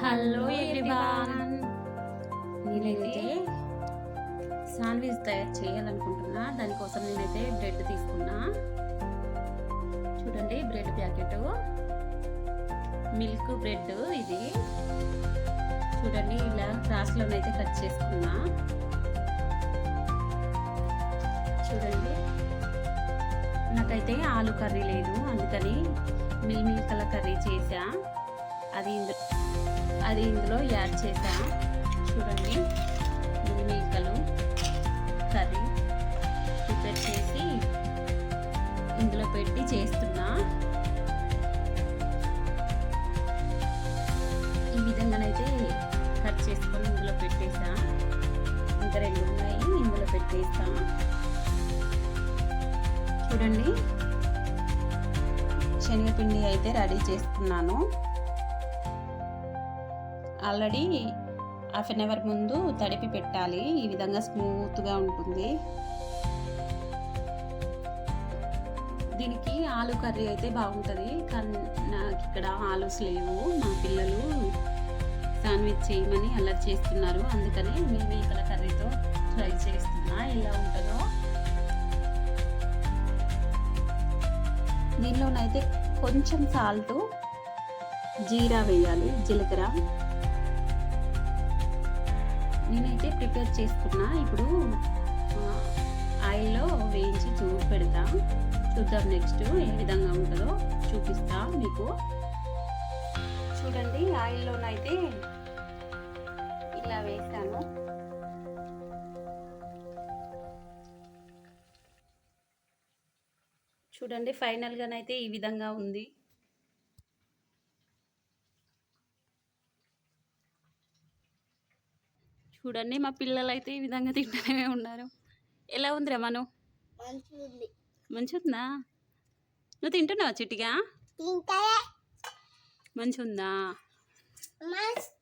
Hello everyone నేనైతే sandwich తయారు చేయాలనుకుంటున్నా. దానికోసం నేనైతే బ్రెడ్ తీసుకున్నా. చూడండి బ్రెడ్ ప్యాకెట్ మిల్క్ బ్రెడ్ ఇది. చూడండి ఇలా క్రాస్లోనైతే కట్ చేసుకున్నా. చూడండి. నాకైతే ఆలు కర్రీ లేదు. అందుకని మిల్ మిల్కల కర్రీ చేసా అది ఇందులో అది ఇందులో యాడ్ చేశాను. చూడండి. మిల్ మిల్కలు కర్రీ ప్రిపేర్ చేసి ఇందులో పెట్టి చేస్తున్నా. ఈ విధంగానైతే కట్ చేసుకొని ఇందులో పెట్టేసా. ఇంకా రెండు ఉన్నాయి ఇందులో పెట్టేస్తా. చూడండి. శనగపిండి అయితే రెడీ చేస్తున్నాను. ఆల్రెడీ హాఫ్ అన్ అవర్ ముందు తడిపి పెట్టాలి. ఈ విధంగా స్మూత్గా ఉంటుంది. దీనికి ఆలు కర్రీ అయితే బాగుంటుంది. కానీ నాకు ఇక్కడ ఆలూస్ లేవు. మా పిల్లలు శాండ్విచ్ చేయమని అల్లరి చేస్తున్నారు. అందుకని మేము ఇక్కడ కర్రీతో ట్రై చేస్తున్నా. ఎలా ఉంటుందో. దీనిలోనైతే కొంచెం సాల్ట్ జీరా వేయాలి. జీలకర్ర. నేనైతే ప్రిపేర్ చేసుకున్నా. ఇప్పుడు ఆయిల్లో వేయించి చూపు పెడతా. చూద్దాం నెక్స్ట్ ఏ విధంగా ఉంటుందో చూపిస్తా మీకు. చూడండి ఆయిల్లోనైతే ఇలా వేసాను. చూడండి ఫైనల్గానైతే ఈ విధంగా ఉంది. చూడండి మా పిల్లలు అయితే ఈ విధంగా తింటూనే ఉన్నారు. ఎలా ఉందిరా మను? మంచిగుందా. నువ్వు తింటున్నావా చిట్టిగా? మంచిగుందా? మస్తు